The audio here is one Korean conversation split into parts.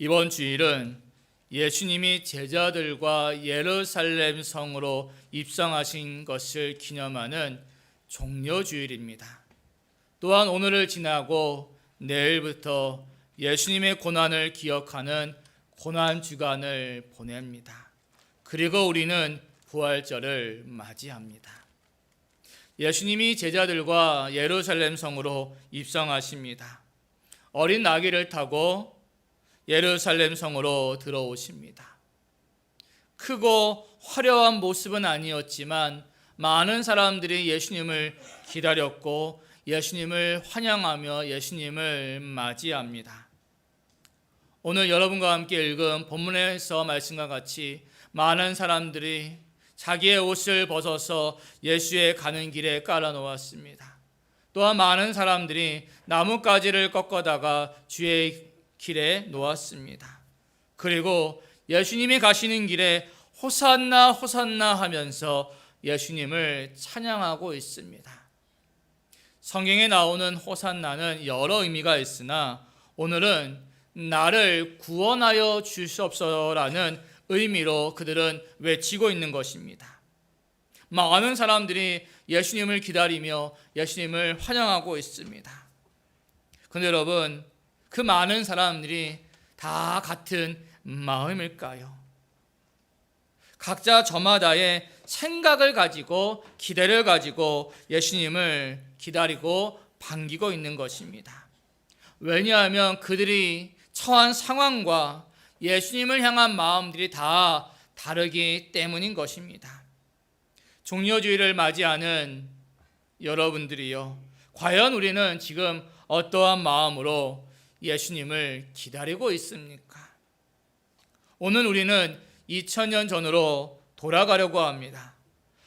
이번 주일은 예수님이 제자들과 예루살렘 성으로 입성하신 것을 기념하는 종려주일입니다. 또한 오늘을 지나고 내일부터 예수님의 고난을 기억하는 고난 주간을 보냅니다. 그리고 우리는 부활절을 맞이합니다. 예수님이 제자들과 예루살렘 성으로 입성하십니다. 어린 나귀를 타고 예루살렘 성으로 들어오십니다. 크고 화려한 모습은 아니었지만 많은 사람들이 예수님을 기다렸고 예수님을 환영하며 예수님을 맞이합니다. 오늘 여러분과 함께 읽은 본문에서 말씀과 같이 많은 사람들이 자기의 옷을 벗어서 예수의 가는 길에 깔아 놓았습니다. 또한 많은 사람들이 나뭇가지를 꺾어다가 주의 길에 놓았습니다. 그리고 예수님이 가시는 길에 호산나 호산나 하면서 예수님을 찬양하고 있습니다. 성경에 나오는 호산나는 여러 의미가 있으나 오늘은 나를 구원하여 주시옵소서라는 의미로 그들은 외치고 있는 것입니다. 많은 사람들이 예수님을 기다리며 예수님을 환영하고 있습니다. 근데 여러분, 그 많은 사람들이 다 같은 마음일까요? 각자 저마다의 생각을 가지고 기대를 가지고 예수님을 기다리고 반기고 있는 것입니다. 왜냐하면 그들이 처한 상황과 예수님을 향한 마음들이 다 다르기 때문인 것입니다. 종려주의를 맞이하는 여러분들이요. 과연 우리는 지금 어떠한 마음으로 예수님을 기다리고 있습니까? 오늘 우리는 2000년 전으로 돌아가려고 합니다.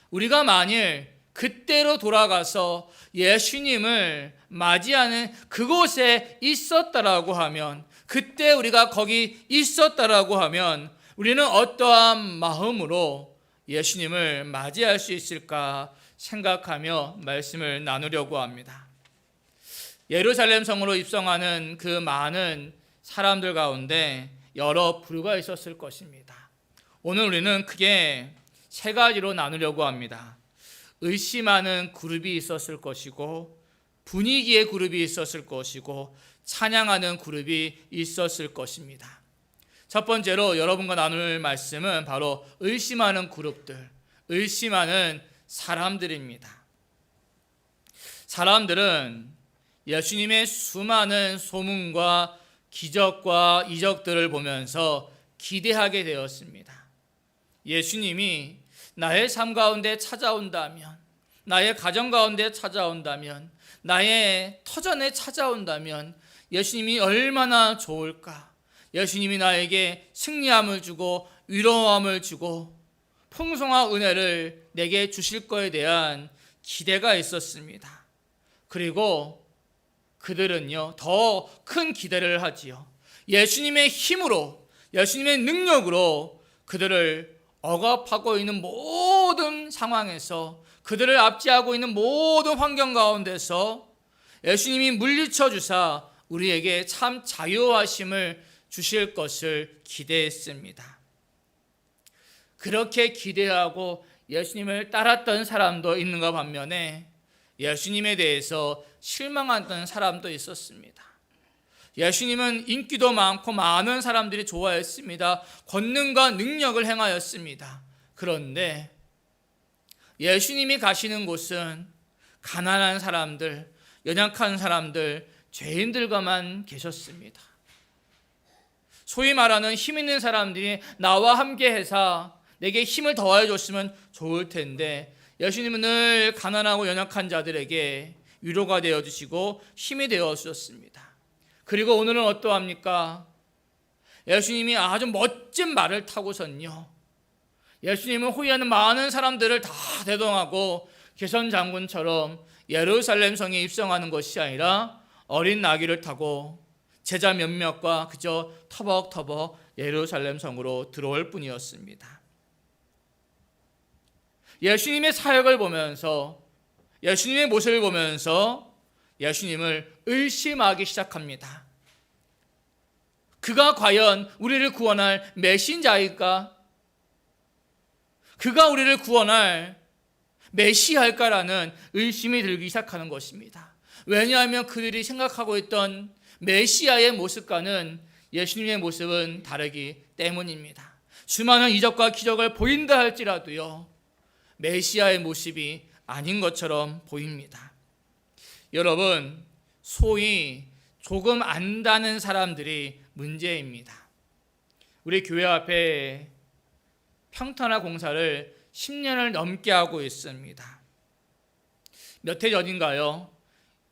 우리가 만일 그때로 돌아가서 예수님을 맞이하는 그곳에 있었다라고 하면 그때 우리가 거기 있었다라고 하면 우리는 어떠한 마음으로 예수님을 맞이할 수 있을까 생각하며 말씀을 나누려고 합니다. 예루살렘 성으로 입성하는 그 많은 사람들 가운데 여러 부류가 있었을 것입니다. 오늘 우리는 크게 세 가지로 나누려고 합니다. 의심하는 그룹이 있었을 것이고 분위기의 그룹이 있었을 것이고 찬양하는 그룹이 있었을 것입니다. 첫 번째로 여러분과 나눌 말씀은 바로 의심하는 그룹들, 의심하는 사람들입니다. 사람들은 예수님의 수많은 소문과 기적과 이적들을 보면서 기대하게 되었습니다. 예수님이 나의 삶 가운데 찾아온다면, 나의 가정 가운데 찾아온다면, 나의 터전에 찾아온다면 예수님이 얼마나 좋을까? 예수님이 나에게 승리함을 주고 위로함을 주고 풍성한 은혜를 내게 주실 거에 대한 기대가 있었습니다. 그리고 그들은요, 더 큰 기대를 하지요. 예수님의 힘으로, 예수님의 능력으로 그들을 억압하고 있는 모든 상황에서 그들을 압제하고 있는 모든 환경 가운데서 예수님이 물리쳐 주사 우리에게 참 자유하심을 주실 것을 기대했습니다. 그렇게 기대하고 예수님을 따랐던 사람도 있는가 반면에 예수님에 대해서 실망하던 사람도 있었습니다. 예수님은 인기도 많고 많은 사람들이 좋아했습니다. 권능과 능력을 행하였습니다. 그런데 예수님이 가시는 곳은 가난한 사람들, 연약한 사람들, 죄인들과만 계셨습니다. 소위 말하는 힘 있는 사람들이 나와 함께 해서 내게 힘을 더하여 줬으면 좋을 텐데 예수님은 늘 가난하고 연약한 자들에게 위로가 되어 주시고 힘이 되어 주셨습니다. 그리고 오늘은 어떠합니까? 예수님이 아주 멋진 말을 타고선요. 예수님은 호위하는 많은 사람들을 다 대동하고 개선 장군처럼 예루살렘 성에 입성하는 것이 아니라 어린 나귀를 타고 제자 몇몇과 그저 터벅터벅 예루살렘 성으로 들어올 뿐이었습니다. 예수님의 사역을 보면서 예수님의 모습을 보면서 예수님을 의심하기 시작합니다. 그가 과연 우리를 구원할 메신자일까? 그가 우리를 구원할 메시아일까라는 의심이 들기 시작하는 것입니다. 왜냐하면 그들이 생각하고 있던 메시아의 모습과는 예수님의 모습은 다르기 때문입니다. 수많은 이적과 기적을 보인다 할지라도요, 메시아의 모습이 아닌 것처럼 보입니다. 여러분, 소위 조금 안다는 사람들이 문제입니다. 우리 교회 앞에 평탄화 공사를 10년을 넘게 하고 있습니다. 몇 해 전인가요?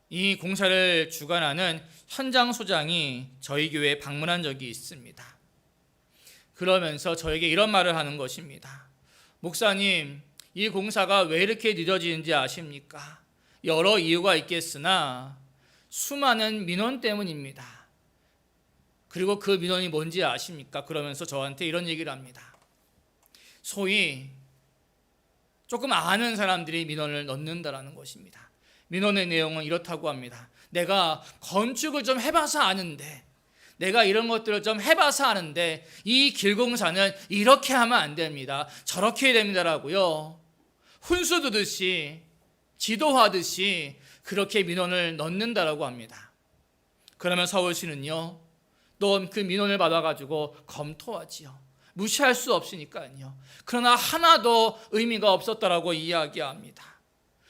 이 공사를 주관하는 현장 소장이 저희 교회에 방문한 적이 있습니다. 그러면서 저에게 이런 말을 하는 것입니다. 목사님, 이 공사가 왜 이렇게 늦어지는지 아십니까? 여러 이유가 있겠으나 수많은 민원 때문입니다. 그리고 그 민원이 뭔지 아십니까? 그러면서 저한테 이런 얘기를 합니다. 소위 조금 아는 사람들이 민원을 넣는다라는 것입니다. 민원의 내용은 이렇다고 합니다. 내가 건축을 좀 해봐서 아는데, 내가 이런 것들을 좀 해봐서 아는데, 이 길공사는 이렇게 하면 안 됩니다. 저렇게 됩니다라고요. 훈수 두듯이, 지도하듯이 그렇게 민원을 넣는다라고 합니다. 그러면 서울시는요, 넌 그 민원을 받아가지고 검토하지요. 무시할 수 없으니까요. 그러나 하나도 의미가 없었다라고 이야기합니다.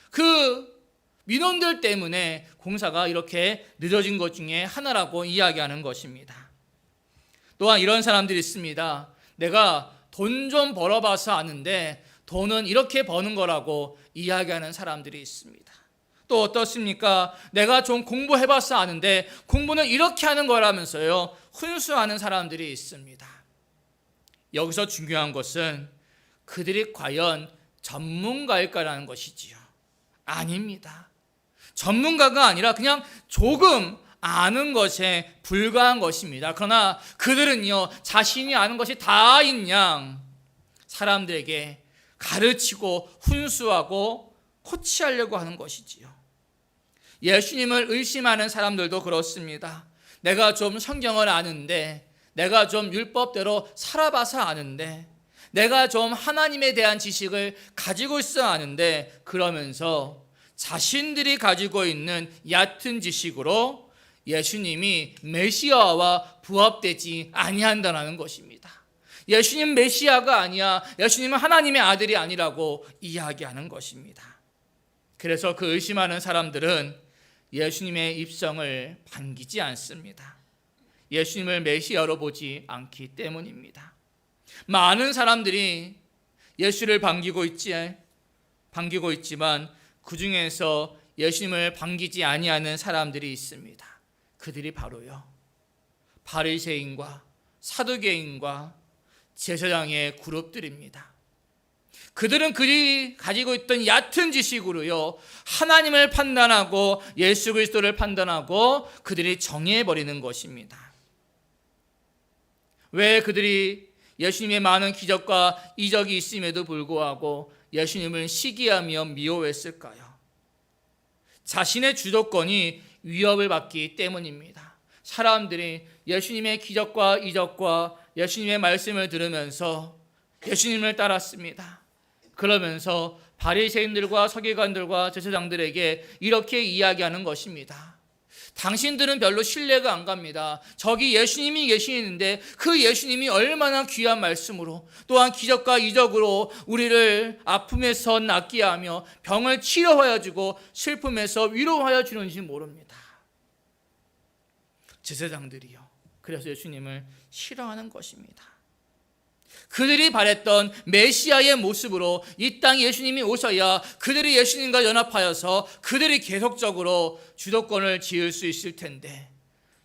그 민원들 때문에 공사가 이렇게 늦어진 것 중에 하나라고 이야기하는 것입니다. 또한 이런 사람들이 있습니다. 내가 돈 좀 벌어봐서 아는데 돈은 이렇게 버는 거라고 이야기하는 사람들이 있습니다. 또 어떻습니까? 내가 좀 공부해봐서 아는데 공부는 이렇게 하는 거라면서요. 훈수하는 사람들이 있습니다. 여기서 중요한 것은 그들이 과연 전문가일까라는 것이지요. 아닙니다. 전문가가 아니라 그냥 조금 아는 것에 불과한 것입니다. 그러나 그들은요, 자신이 아는 것이 다인 양 사람들에게 가르치고 훈수하고 코치하려고 하는 것이지요. 예수님을 의심하는 사람들도 그렇습니다. 내가 좀 성경을 아는데, 내가 좀 율법대로 살아봐서 아는데, 내가 좀 하나님에 대한 지식을 가지고 있어 아는데, 그러면서 자신들이 가지고 있는 얕은 지식으로 예수님이 메시아와 부합되지 아니한다는 것입니다. 예수님 메시아가 아니야. 예수님은 하나님의 아들이 아니라고 이야기하는 것입니다. 그래서 그 의심하는 사람들은 예수님의 입성을 반기지 않습니다. 예수님을 메시아로 보지 않기 때문입니다. 많은 사람들이 예수를 반기고 있지 반기고 있지만 그 중에서 예수님을 반기지 아니하는 사람들이 있습니다. 그들이 바로요. 바리새인과 사두개인과 제사장의 그룹들입니다. 그들은 그들이 가지고 있던 얕은 지식으로요 하나님을 판단하고 예수 그리스도를 판단하고 그들이 정해 버리는 것입니다. 왜 그들이 예수님의 많은 기적과 이적이 있음에도 불구하고 예수님을 시기하며 미워했을까요? 자신의 주도권이 위협을 받기 때문입니다. 사람들이 예수님의 기적과 이적과 예수님의 말씀을 들으면서 예수님을 따랐습니다. 그러면서 바리새인들과 서기관들과 제사장들에게 이렇게 이야기하는 것입니다. 당신들은 별로 신뢰가 안 갑니다. 저기 예수님이 계시는데 그 예수님이 얼마나 귀한 말씀으로 또한 기적과 이적으로 우리를 아픔에서 낫게 하며 병을 치료하여 주고 슬픔에서 위로하여 주는지 모릅니다. 제사장들이요. 그래서 예수님을 싫어하는 것입니다. 그들이 바랬던 메시아의 모습으로 이 땅 예수님이 오셔야 그들이 예수님과 연합하여서 그들이 계속적으로 주도권을 지을 수 있을 텐데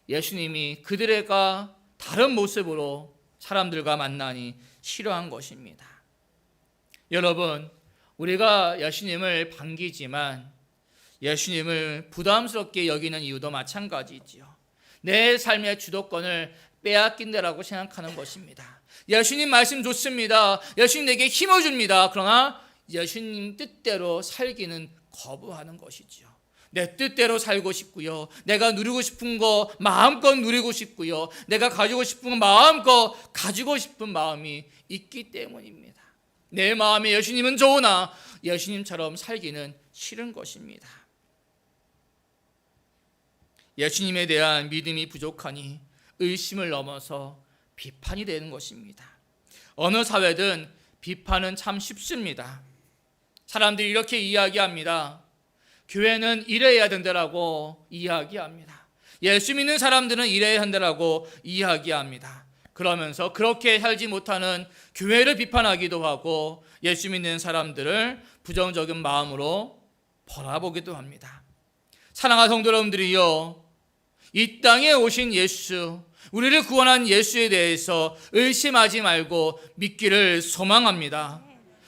예수님이 그들과 다른 모습으로 사람들과 만나니 싫어한 것입니다. 여러분, 우리가 예수님을 반기지만 예수님을 부담스럽게 여기는 이유도 마찬가지지요. 내 삶의 주도권을 빼앗긴다라고 생각하는 것입니다. 예수님 말씀 좋습니다. 예수님 내게 힘을 줍니다. 그러나 예수님 뜻대로 살기는 거부하는 것이지요. 내 뜻대로 살고 싶고요. 내가 누리고 싶은 거 마음껏 누리고 싶고요. 내가 가지고 싶은 거 마음껏 가지고 싶은 마음이 있기 때문입니다. 내 마음에 예수님은 좋으나 예수님처럼 살기는 싫은 것입니다. 예수님에 대한 믿음이 부족하니 의심을 넘어서 비판이 되는 것입니다. 어느 사회든 비판은 참 쉽습니다. 사람들이 이렇게 이야기합니다. 교회는 이래야 된다라고 이야기합니다. 예수 믿는 사람들은 이래야 한다라고 이야기합니다. 그러면서 그렇게 살지 못하는 교회를 비판하기도 하고 예수 믿는 사람들을 부정적인 마음으로 바라보기도 합니다. 사랑하는 성도 여러분들이요. 이 땅에 오신 예수, 우리를 구원한 예수에 대해서 의심하지 말고 믿기를 소망합니다.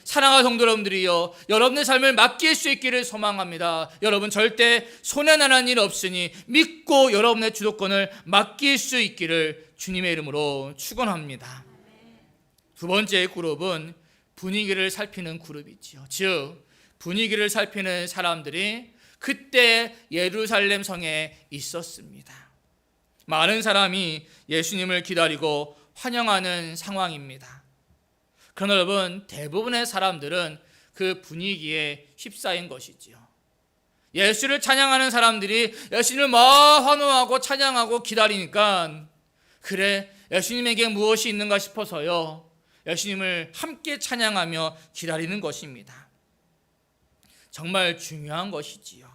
사랑하는 성도 여러분들이요. 여러분의 삶을 맡길 수 있기를 소망합니다. 여러분 절대 손해나는 일 없으니 믿고 여러분의 주도권을 맡길 수 있기를 주님의 이름으로 축원합니다. 두 번째 그룹은 분위기를 살피는 그룹이지요. 즉 분위기를 살피는 사람들이 그때 예루살렘 성에 있었습니다. 많은 사람이 예수님을 기다리고 환영하는 상황입니다. 그러나 여러분 대부분의 사람들은 그 분위기에 휩싸인 것이지요. 예수를 찬양하는 사람들이 예수님을 막 환호하고 찬양하고 기다리니까 그래 예수님에게 무엇이 있는가 싶어서요. 예수님을 함께 찬양하며 기다리는 것입니다. 정말 중요한 것이지요.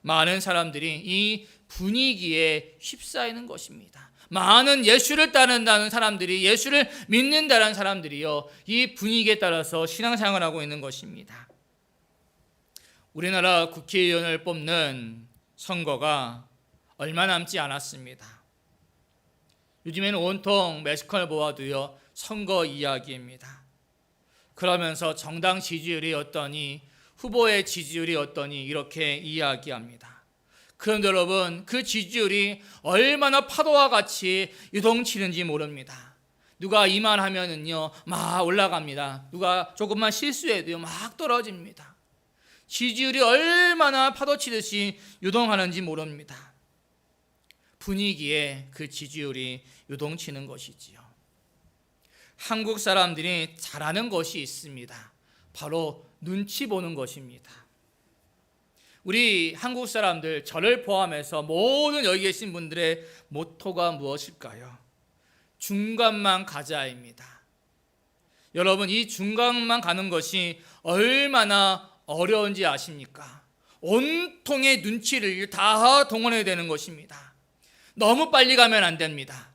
많은 사람들이 이 분위기에 휩싸이는 것입니다. 많은 예수를 따른다는 사람들이 예수를 믿는다는 사람들이요. 이 분위기에 따라서 신앙생활을 하고 있는 것입니다. 우리나라 국회의원을 뽑는 선거가 얼마 남지 않았습니다. 요즘에는 온통 매스컴을 보아도요. 선거 이야기입니다. 그러면서 정당 지지율이 어떠니 후보의 지지율이 어떠니 이렇게 이야기합니다. 그런데 여러분 그 지지율이 얼마나 파도와 같이 유동치는지 모릅니다. 누가 이만 하면은요 막 올라갑니다. 누가 조금만 실수해도요 막 떨어집니다. 지지율이 얼마나 파도치듯이 유동하는지 모릅니다. 분위기에 그 지지율이 유동치는 것이지요. 한국 사람들이 잘하는 것이 있습니다. 바로 눈치 보는 것입니다. 우리 한국 사람들 저를 포함해서 모든 여기 계신 분들의 모토가 무엇일까요? 중간만 가자입니다. 여러분 이 중간만 가는 것이 얼마나 어려운지 아십니까? 온통의 눈치를 다 동원해야 되는 것입니다. 너무 빨리 가면 안 됩니다.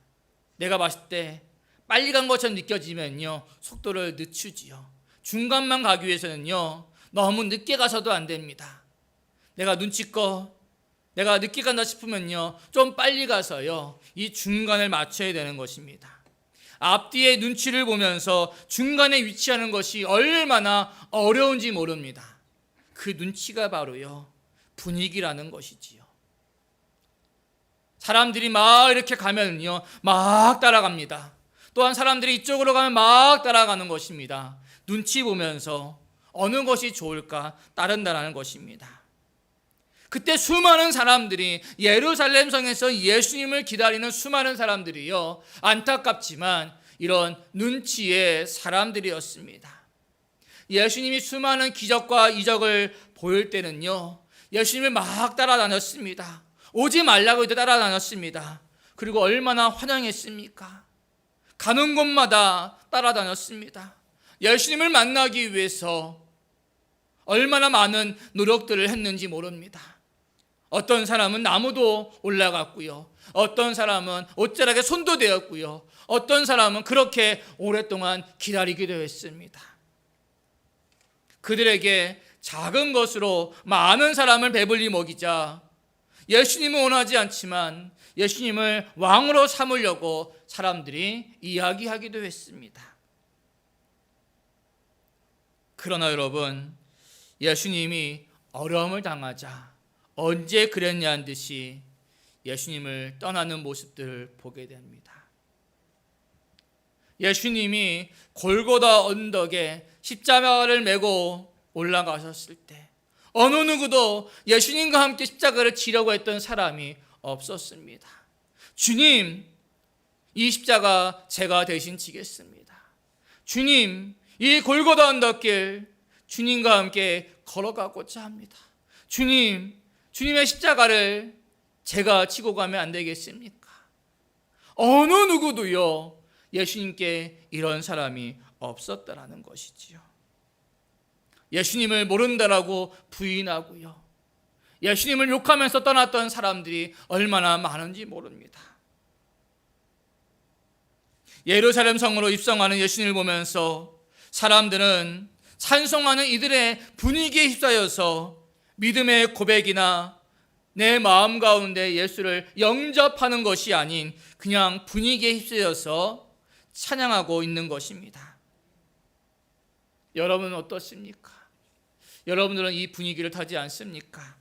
내가 봤을 때 빨리 간 것처럼 느껴지면요 속도를 늦추지요. 중간만 가기 위해서는요 너무 늦게 가서도 안 됩니다. 내가 눈치껏 내가 늦게 간다 싶으면요 좀 빨리 가서요 이 중간을 맞춰야 되는 것입니다. 앞뒤의 눈치를 보면서 중간에 위치하는 것이 얼마나 어려운지 모릅니다. 그 눈치가 바로요 분위기라는 것이지요. 사람들이 막 이렇게 가면요 막 따라갑니다. 또한 사람들이 이쪽으로 가면 막 따라가는 것입니다. 눈치 보면서 어느 것이 좋을까 따른다라는 것입니다. 그때 수많은 사람들이 예루살렘 성에서 예수님을 기다리는 수많은 사람들이요. 안타깝지만 이런 눈치의 사람들이었습니다. 예수님이 수많은 기적과 이적을 보일 때는요. 예수님을 막 따라다녔습니다. 오지 말라고 해도 따라다녔습니다. 그리고 얼마나 환영했습니까? 가는 곳마다 따라다녔습니다. 예수님을 만나기 위해서 얼마나 많은 노력들을 했는지 모릅니다. 어떤 사람은 나무도 올라갔고요. 어떤 사람은 옷자락에 손도 대었고요. 어떤 사람은 그렇게 오랫동안 기다리기도 했습니다. 그들에게 작은 것으로 많은 사람을 배불리 먹이자 예수님은 원하지 않지만 예수님을 왕으로 삼으려고 사람들이 이야기하기도 했습니다. 그러나 여러분, 예수님이 어려움을 당하자 언제 그랬냐는 듯이 예수님을 떠나는 모습들을 보게 됩니다. 예수님이 골고다 언덕에 십자가를 메고 올라가셨을 때 어느 누구도 예수님과 함께 십자가를 지려고 했던 사람이 없었습니다. 주님, 이 십자가 제가 대신 지겠습니다. 주님, 이 골고다 언덕길 주님과 함께 걸어가고자 합니다. 주님, 주님의 십자가를 제가 지고 가면 안 되겠습니까? 어느 누구도요, 예수님께 이런 사람이 없었다라는 것이지요. 예수님을 모른다라고 부인하고요. 예수님을 욕하면서 떠났던 사람들이 얼마나 많은지 모릅니다. 예루살렘 성으로 입성하는 예수님을 보면서 사람들은 찬송하는 이들의 분위기에 휩싸여서 믿음의 고백이나 내 마음 가운데 예수를 영접하는 것이 아닌 그냥 분위기에 휩싸여서 찬양하고 있는 것입니다. 여러분은 어떻습니까? 여러분들은 이 분위기를 타지 않습니까?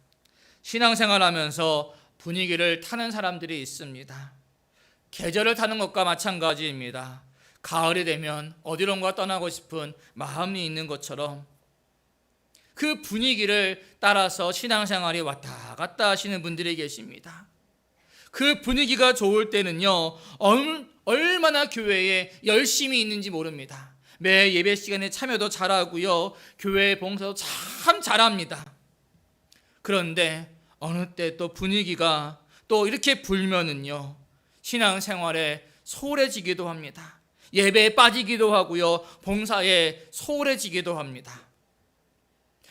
신앙생활 하면서 분위기를 타는 사람들이 있습니다. 계절을 타는 것과 마찬가지입니다. 가을이 되면 어디론가 떠나고 싶은 마음이 있는 것처럼 그 분위기를 따라서 신앙생활이 왔다 갔다 하시는 분들이 계십니다. 그 분위기가 좋을 때는요, 얼마나 교회에 열심히 있는지 모릅니다. 매 예배 시간에 참여도 잘하고요, 교회 봉사도 참 잘합니다. 그런데 어느 때 또 분위기가 또 이렇게 불면은요, 신앙생활에 소홀해지기도 합니다. 예배에 빠지기도 하고요, 봉사에 소홀해지기도 합니다.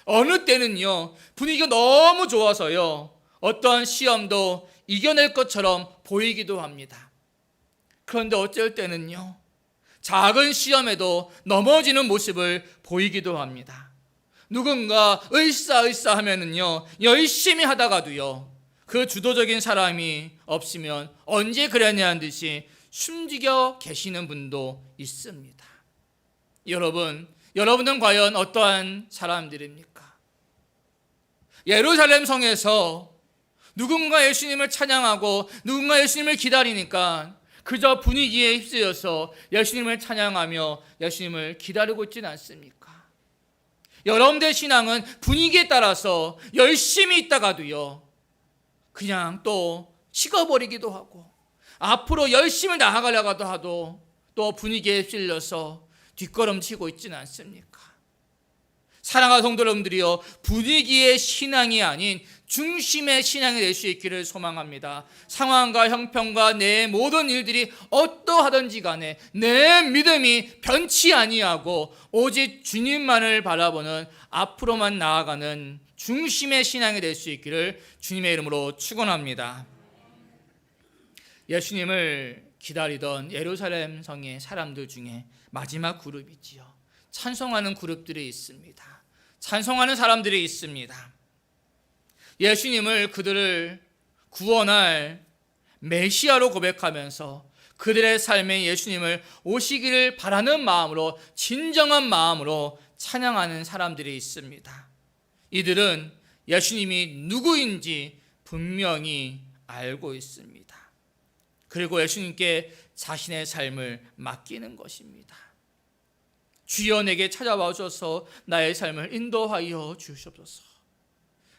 어느 때는요, 분위기가 너무 좋아서요, 어떠한 시험도 이겨낼 것처럼 보이기도 합니다. 그런데 어쩔 때는요, 작은 시험에도 넘어지는 모습을 보이기도 합니다. 누군가 을사을사 하면은요, 열심히 하다가도요, 그 주도적인 사람이 없으면 언제 그랬냐는 듯이 숨지겨 계시는 분도 있습니다. 여러분, 여러분은 과연 어떠한 사람들입니까? 예루살렘 성에서 누군가 예수님을 찬양하고 누군가 예수님을 기다리니까 그저 분위기에 휩쓰여서 예수님을 찬양하며 예수님을 기다리고 있지는 않습니까? 여러분들의 신앙은 분위기에 따라서 열심히 있다가도요, 그냥 또 식어버리기도 하고, 앞으로 열심히 나아가려고 하도 또 분위기에 찔려서 뒷걸음치고 있지는 않습니까? 사랑하는 성도 여러분들이요 분위기의 신앙이 아닌 중심의 신앙이 될 수 있기를 소망합니다. 상황과 형편과 내 모든 일들이 어떠하든지 간에 내 믿음이 변치 아니하고 오직 주님만을 바라보는 앞으로만 나아가는 중심의 신앙이 될 수 있기를 주님의 이름으로 축원합니다. 예수님을 기다리던 예루살렘 성의 사람들 중에 마지막 그룹이지요. 찬송하는 그룹들이 있습니다. 찬송하는 사람들이 있습니다. 예수님을 그들을 구원할 메시아로 고백하면서 그들의 삶에 예수님을 오시기를 바라는 마음으로 진정한 마음으로 찬양하는 사람들이 있습니다. 이들은 예수님이 누구인지 분명히 알고 있습니다. 그리고 예수님께 자신의 삶을 맡기는 것입니다. 주여 내게 찾아와 주셔서 나의 삶을 인도하여 주시옵소서.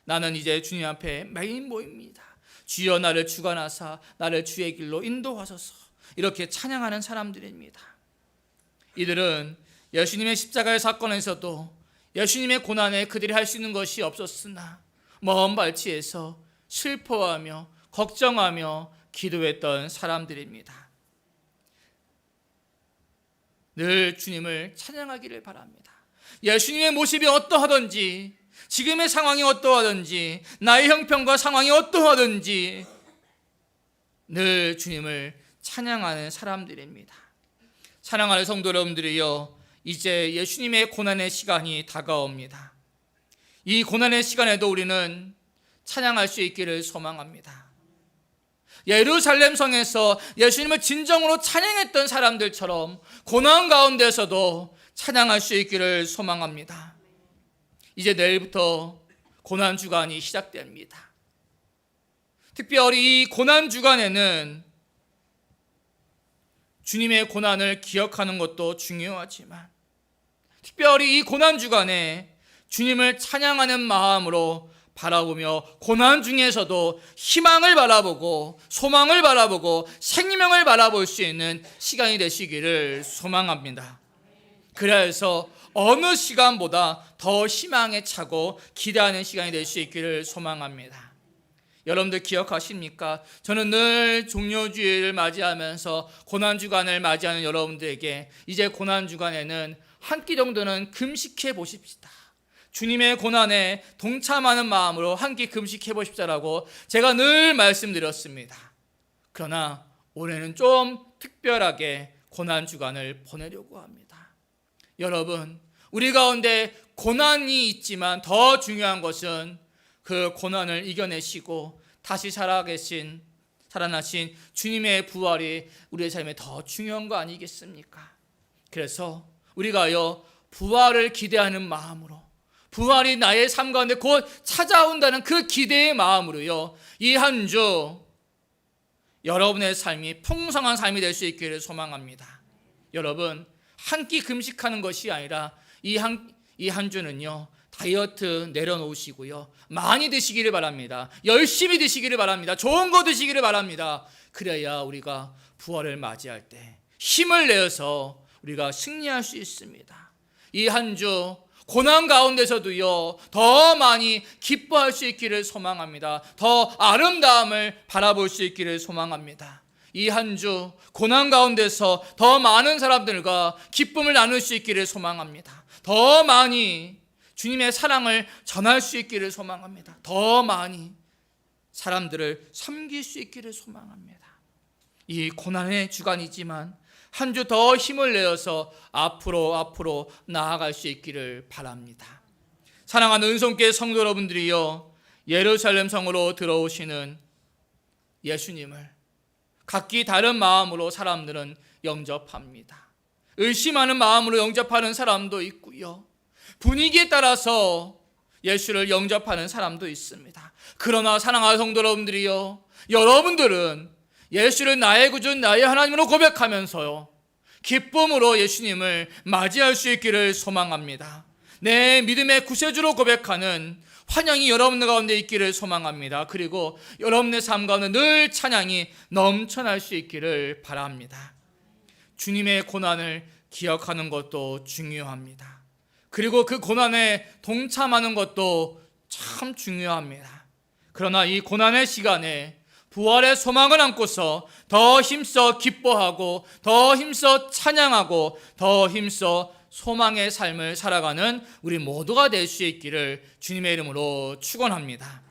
나는 이제 주님 앞에 메인 모입니다. 주여 나를 주관하사 나를 주의 길로 인도하소서. 이렇게 찬양하는 사람들입니다. 이들은 예수님의 십자가의 사건에서도 예수님의 고난에 그들이 할 수 있는 것이 없었으나 먼 발치에서 슬퍼하며 걱정하며 기도했던 사람들입니다. 늘 주님을 찬양하기를 바랍니다. 예수님의 모습이 어떠하든지, 지금의 상황이 어떠하든지, 나의 형편과 상황이 어떠하든지, 늘 주님을 찬양하는 사람들입니다. 사랑하는 성도 여러분들이요, 이제 예수님의 고난의 시간이 다가옵니다. 이 고난의 시간에도 우리는 찬양할 수 있기를 소망합니다. 예루살렘 성에서 예수님을 진정으로 찬양했던 사람들처럼 고난 가운데서도 찬양할 수 있기를 소망합니다. 이제 내일부터 고난 주간이 시작됩니다. 특별히 이 고난 주간에는 주님의 고난을 기억하는 것도 중요하지만 특별히 이 고난 주간에 주님을 찬양하는 마음으로 바라보며 고난 중에서도 희망을 바라보고 소망을 바라보고 생명을 바라볼 수 있는 시간이 되시기를 소망합니다. 그래서 어느 시간보다 더 희망에 차고 기대하는 시간이 될 수 있기를 소망합니다. 여러분들 기억하십니까? 저는 늘 종료주의를 맞이하면서 고난주간을 맞이하는 여러분들에게 이제 고난주간에는 한 끼 정도는 금식해 보십시다. 주님의 고난에 동참하는 마음으로 한 끼 금식해 보십시다라고 제가 늘 말씀드렸습니다. 그러나 올해는 좀 특별하게 고난 주간을 보내려고 합니다. 여러분, 우리 가운데 고난이 있지만 더 중요한 것은 그 고난을 이겨내시고 다시 살아계신 살아나신 주님의 부활이 우리의 삶에 더 중요한 거 아니겠습니까? 그래서 우리가요 부활을 기대하는 마음으로 부활이 나의 삶 가운데 곧 찾아온다는 그 기대의 마음으로요 이 한 주 여러분의 삶이 풍성한 삶이 될 수 있기를 소망합니다. 여러분 한 끼 금식하는 것이 아니라 이 한 이 한 주는요 다이어트 내려놓으시고요 많이 드시기를 바랍니다. 열심히 드시기를 바랍니다. 좋은 거 드시기를 바랍니다. 그래야 우리가 부활을 맞이할 때 힘을 내어서 우리가 승리할 수 있습니다. 이 한 주 고난 가운데서도요 더 많이 기뻐할 수 있기를 소망합니다. 더 아름다움을 바라볼 수 있기를 소망합니다. 이 한 주 고난 가운데서 더 많은 사람들과 기쁨을 나눌 수 있기를 소망합니다. 더 많이 주님의 사랑을 전할 수 있기를 소망합니다. 더 많이 사람들을 섬길 수 있기를 소망합니다. 이 고난의 주간이지만 한 주 더 힘을 내어서 앞으로 앞으로 나아갈 수 있기를 바랍니다. 사랑하는 은송교회 성도 여러분들이요 예루살렘 성으로 들어오시는 예수님을 각기 다른 마음으로 사람들은 영접합니다. 의심하는 마음으로 영접하는 사람도 있고요. 분위기에 따라서 예수를 영접하는 사람도 있습니다. 그러나 사랑하는 성도 여러분들이요. 여러분들은 예수를 나의 구주, 나의 하나님으로 고백하면서요. 기쁨으로 예수님을 맞이할 수 있기를 소망합니다. 내 믿음의 구세주로 고백하는 환영이 여러분들 가운데 있기를 소망합니다. 그리고 여러분의 삶 가운데 늘 찬양이 넘쳐날 수 있기를 바랍니다. 주님의 고난을 기억하는 것도 중요합니다. 그리고 그 고난에 동참하는 것도 참 중요합니다. 그러나 이 고난의 시간에 부활의 소망을 안고서 더 힘써 기뻐하고 더 힘써 찬양하고 더 힘써 소망의 삶을 살아가는 우리 모두가 될 수 있기를 주님의 이름으로 축원합니다.